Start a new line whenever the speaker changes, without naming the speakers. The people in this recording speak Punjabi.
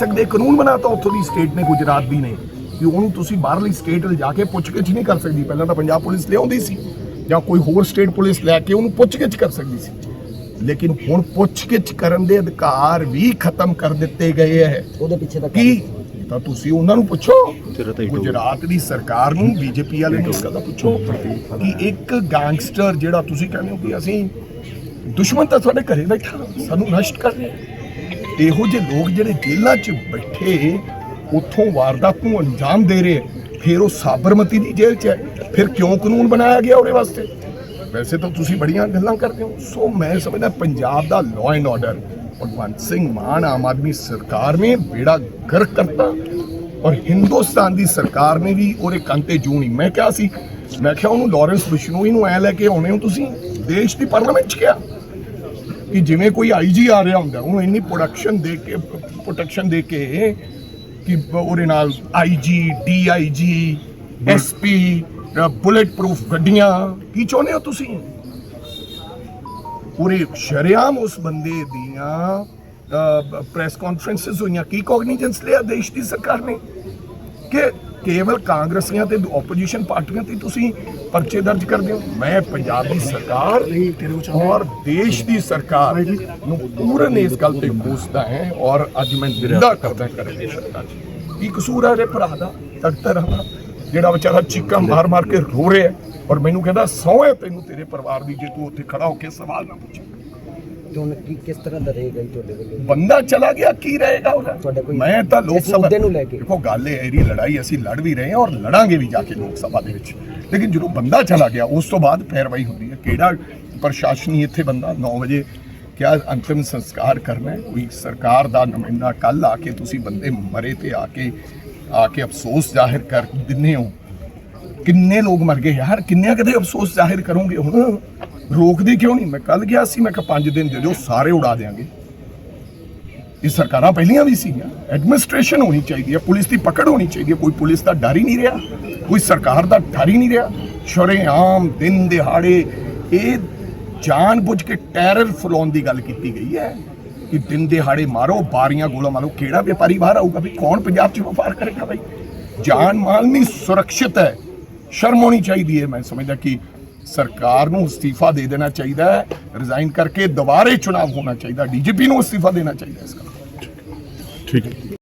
ਸਕਦੇ ਕਾਨੂੰਨ ਬਣਾਤਾ ਉੱਥੋਂ ਦੀ ਸਟੇਟ ਨੇ ਗੁਜਰਾਤ ਦੀ ਨੇ ਕਿ ਉਹਨੂੰ ਤੁਸੀਂ ਬਾਹਰਲੀ ਸਟੇਟ ਲਿਜਾ ਕੇ ਪੁੱਛਗਿੱਛ ਨਹੀਂ ਕਰ ਸਕਦੀ। ਪਹਿਲਾਂ ਤਾਂ ਪੰਜਾਬ ਪੁਲਿਸ ਲਿਆਉਂਦੀ ਸੀ ਜਾਂ ਕੋਈ ਹੋਰ ਸਟੇਟ ਪੁਲਿਸ ਲੈ ਕੇ ਉਹਨੂੰ ਪੁੱਛਗਿੱਛ ਕਰ ਸਕਦੀ ਸੀ। ਲੇਕਿਨ ਹੁਣ ਪੁੱਛਗਿੱਛ ਕਰਨ ਦੇ ਅਧਿਕਾਰ ਵੀ ਖਤਮ ਕਰ ਦਿੱਤੇ ਗਏ ਹੈ।
ਉਹਦੇ ਪਿੱਛੇ ਦਾ
ਕੀ? ਤਾਂ ਤੁਸੀਂ ਉਹਨਾਂ ਨੂੰ ਪੁੱਛੋ। ਗੁਜਰਾਤ ਦੀ ਸਰਕਾਰ ਨੂੰ ਬੀਜੇਪੀ ਵਾਲੇ ਨੂੰ ਇਸ ਗੱਲ ਦਾ ਪੁੱਛੋ ਕਿ ਇੱਕ ਗੈਂਗਸਟਰ ਜਿਹੜਾ ਤੁਸੀਂ ਕਹਿੰਦੇ ਹੋ ਕਿ ਅਸੀਂ ਦੁਸ਼ਮਣ ਤਾਂ ਤੁਹਾਡੇ ਘਰੇ ਬੈਠਾ ਸਾਨੂੰ ਨਸ਼ਟ ਕਰ ਰਿਹਾ ਇਹੋ ਜਿਹੇ ਲੋਕ ਜਿਹੜੇ ਜੇਲ੍ਹਾਂ 'ਚ ਬੈਠੇ ਉੱਥੋਂ ਵਾਰਦਾਤ ਨੂੰ ਅੰਜਾਮ ਦੇ ਰਹੇ ਫਿਰ ਉਹ ਸਾਬਰਮਤੀ ਦੀ ਜੇਲ੍ਹ 'ਚ ਹੈ। ਫਿਰ ਕਿਉਂ ਕਾਨੂੰਨ ਬਣਾਇਆ ਗਿਆ ਉਹਦੇ ਵਾਸਤੇ? ਵੈਸੇ ਤਾਂ ਤੁਸੀਂ ਬੜੀਆਂ ਗੱਲਾਂ ਕਰਦੇ ਹੋ। ਸੋ ਮੈਂ ਸਮਝਦਾ ਪੰਜਾਬ ਦਾ law and order Bhagwant Singh Mann Aam Aadmi ਸਰਕਾਰ ਨੇ ਬੇੜਾ ਗਰਕ ਕਰਤਾ ਔਰ ਹਿੰਦੁਸਤਾਨ ਦੀ ਸਰਕਾਰ ਨੇ ਵੀ ਉਹਦੇ ਕੰਨ ਤੇ ਜੂ ਨਹੀਂ। ਮੈਂ ਕਿਹਾ ਸੀ, ਮੈਂ ਕਿਹਾ ਉਹਨੂੰ ਲਾਰੈਂਸ ਬਿਸ਼ਨੋਈ ਨੂੰ ਐ ਲੈ ਕੇ ਆਉਣੇ ਹੋ ਤੁਸੀਂ। ਦੇਸ਼ ਦੀ ਪਾਰਲੀਮੈਂਟ 'ਚ ਕਿਹਾ। ਕਿ ਜਿਵੇਂ ਕੋਈ ਆਈਜੀ ਆ ਰਿਹਾ ਹੁੰਦਾ ਉਹਨੂੰ ਇੰਨੀ ਪ੍ਰੋਡਕਸ਼ਨ ਦੇ ਕੇ ਪ੍ਰੋਟੈਕਸ਼ਨ ਦੇ ਕੇ ਕਿ ਉਹਦੇ ਨਾਲ IG DIG SP bullet proof ਗੱਡੀਆਂ ਕੀ ਚਾਹੁੰਦੇ ਹੋ ਤੁਸੀਂ? ਪੂਰੇ ਸ਼ਰਿਆਮ ਉਸ ਬੰਦੇ ਦੀਆਂ ਪ੍ਰੈਸ ਕਾਨਫਰੰਸਸ ਹੋਈਆਂ ਕੀ ਕੋਗਨੀਜੈਂਸ ਲਿਆ ਦੇਸ਼ ਦੀ ਸਰਕਾਰ ਨੇ? ਕਿ ਕੇਵਲ ਕਾਂਗਰਸੀਆਂ ਤੇ ਆਪੋਜੀਸ਼ਨ ਪਾਰਟੀਆਂ ਤੇ ਤੁਸੀਂ ਪਰਚੇ ਦਰਜ ਕਰਦੇ ਹੋ? ਮੈਂ ਪੰਜਾਬ ਦੀ ਸਰਕਾਰ ਔਰ ਦੇਸ਼ ਦੀ ਸਰਕਾਰ ਨੂੰ ਪੂਰਨ ਇਸ ਗੱਲ ਤੇ ਕੋਸਦਾ ਹੈ ਔਰ ਅੱਜ ਮੈਂ ਨਿੰਦਾ ਕਰਦਾ ਕਰੇ ਸਰਕਾਰ ਕੀ ਕਸੂਰ ਹੈ ਰੇ ਭਰਾ ਦਾ? ਤਖਤਰ ਦਾ ਜਿਹੜਾ ਵਿਚਾਰਾ ਚੀਕਾਂ ਮਾਰ ਮਾਰ ਕੇ ਰੋ ਰਿਹਾ ਔਰ ਮੈਨੂੰ ਕਹਿੰਦਾ ਸੌਂਏ ਤੈਨੂੰ ਤੇਰੇ ਪਰਿਵਾਰ ਦੀ ਜੇ ਤੂੰ ਉੱਥੇ ਖੜਾ ਹੋ ਕੇ ਸਵਾਲ ਨਾ ਪੁੱਛੇ।
ਹੁਣ ਕੀ ਕਿਸ ਤਰ੍ਹਾਂ ਦਾ ਰਹੇਗਾ ਜੀ ਤੁਹਾਡੇ ਵੱਲੋਂ?
ਬੰਦਾ ਚਲਾ ਗਿਆ ਕੀ ਰਹੇਗਾ
ਤੁਹਾਡਾ
ਉਹਦਾ
ਕੋਈ-
ਮੈਂ ਤਾਂ ਲੋਕ
ਇਸ
ਸਭਾ
ਮੁੱਦੇ ਨੂੰ ਲੈ ਕੇ।
ਦੇਖੋ ਗੱਲ ਇਹ ਹੈ ਇਹਦੀ ਲੜਾਈ ਅਸੀਂ ਲੜ ਵੀ ਰਹੇ ਹਾਂ ਔਰ ਲੜਾਂਗੇ ਵੀ ਜਾ ਕੇ ਲੋਕ ਸਭਾ ਦੇ ਵਿੱਚ। ਲੇਕਿਨ ਜਦੋਂ ਬੰਦਾ ਚਲਾ ਗਿਆ ਉਸ ਤੋਂ ਬਾਅਦ ਪੈਰਵਾਈ ਹੁੰਦੀ ਹੈ ਕਿਹੜਾ ਪ੍ਰਸ਼ਾਸਨੀ ਇੱਥੇ ਬੰਦਾ 9 ਵਜੇ ਕਿਆ ਅੰਤਿਮ ਸੰਸਕਾਰ ਕਰਨਾ ਹੈ ਕੋਈ ਸਰਕਾਰ ਦਾ ਨੁਮਾਇੰਦਾ ਕੱਲ ਆ ਕੇ ਤੁਸੀਂ ਬੰਦੇ ਮਰੇ ਤੇ ਆ ਕੇ ਆ ਕੇ ਅਫਸੋਸ ਜ਼ਾਹਿਰ ਕਰ ਦਿੰਨੇ ਹੋ। ਕਿੰਨੇ ਲੋਕ ਮਰ ਗਏ ਯਾਰ ਕਿੰਨੇ ਕਦੇ ਅਫਸੋਸ ਜ਼ਾਹਿਰ ਕਰੋਗੇ ਹੁਣ? ਰੋਕਦੇ ਕਿਉਂ ਨਹੀਂ? ਮੈਂ ਕੱਲ ਗਿਆ ਸੀ, ਮੈਂ ਕਿਹਾ 5 ਦਿਨ ਦੇ ਦਿਓ, ਸਾਰੇ ਉਡਾ ਦੇਾਂਗੇ ਇਹ ਸਰਕਾਰਾਂ ਪਹਿਲੀਆਂ ਵੀ ਸੀਗੀਆਂ। ਐਡਮਿਨਿਸਟ੍ਰੇਸ਼ਨ ਹੋਣੀ ਚਾਹੀਦੀ ਹੈ, ਪੁਲਿਸ ਦੀ ਪਕੜ ਹੋਣੀ ਚਾਹੀਦੀ ਹੈ। ਕੋਈ ਪੁਲਿਸ ਦਾ ਡਰ ਹੀ ਨਹੀਂ ਰਿਹਾ, ਕੋਈ ਸਰਕਾਰ ਦਾ ਡਰ ਹੀ ਨਹੀਂ ਰਿਹਾ। ਸ਼ਰੇਆਮ ਦਿਨ ਦਿਹਾੜੇ ਇਹ ਜਾਣਬੁੱਝ ਕੇ ਟੈਰਰ ਫਲਾਉਣ ਦੀ ਗੱਲ ਕੀਤੀ ਗਈ ਹੈ ਕਿ ਦਿਨ ਦਿਹਾੜੇ ਮਾਰੋ, ਬਾਰੀਆਂ ਗੋਲਾ ਮਾਰੋ। ਕਿਹੜਾ ਵਪਾਰੀ ਬਾਹਰ ਆਊਗਾ ਵੀ ਕੌਣ ਪੰਜਾਬ 'ਚ ਵਪਾਰ ਕਰੇਗਾ ਬਈ? ਜਾਨ ਮਾਲ ਨਹੀਂ, ਸੁਰੱਖਿਅਤ ਹੈ। ਸ਼ਰਮ ਹੋਣੀ ਚਾਹੀਦੀ ਹੈ। ਮੈਂ ਸਮਝਦਾ ਕਿ ਸਰਕਾਰ ਨੂੰ ਅਸਤੀਫਾ ਦੇ ਦੇਣਾ ਚਾਹੀਦਾ ਹੈ ਰਿਜ਼ਾਈਨ ਕਰਕੇ ਦੁਬਾਰੇ ਚੁਣਾਵ ਹੋਣਾ ਚਾਹੀਦਾ, ਡੀਜੀਪੀ ਨੂੰ ਅਸਤੀਫਾ ਦੇਣਾ ਚਾਹੀਦਾ ਇਸ ਦਾ।
ਠੀਕ ਹੈ।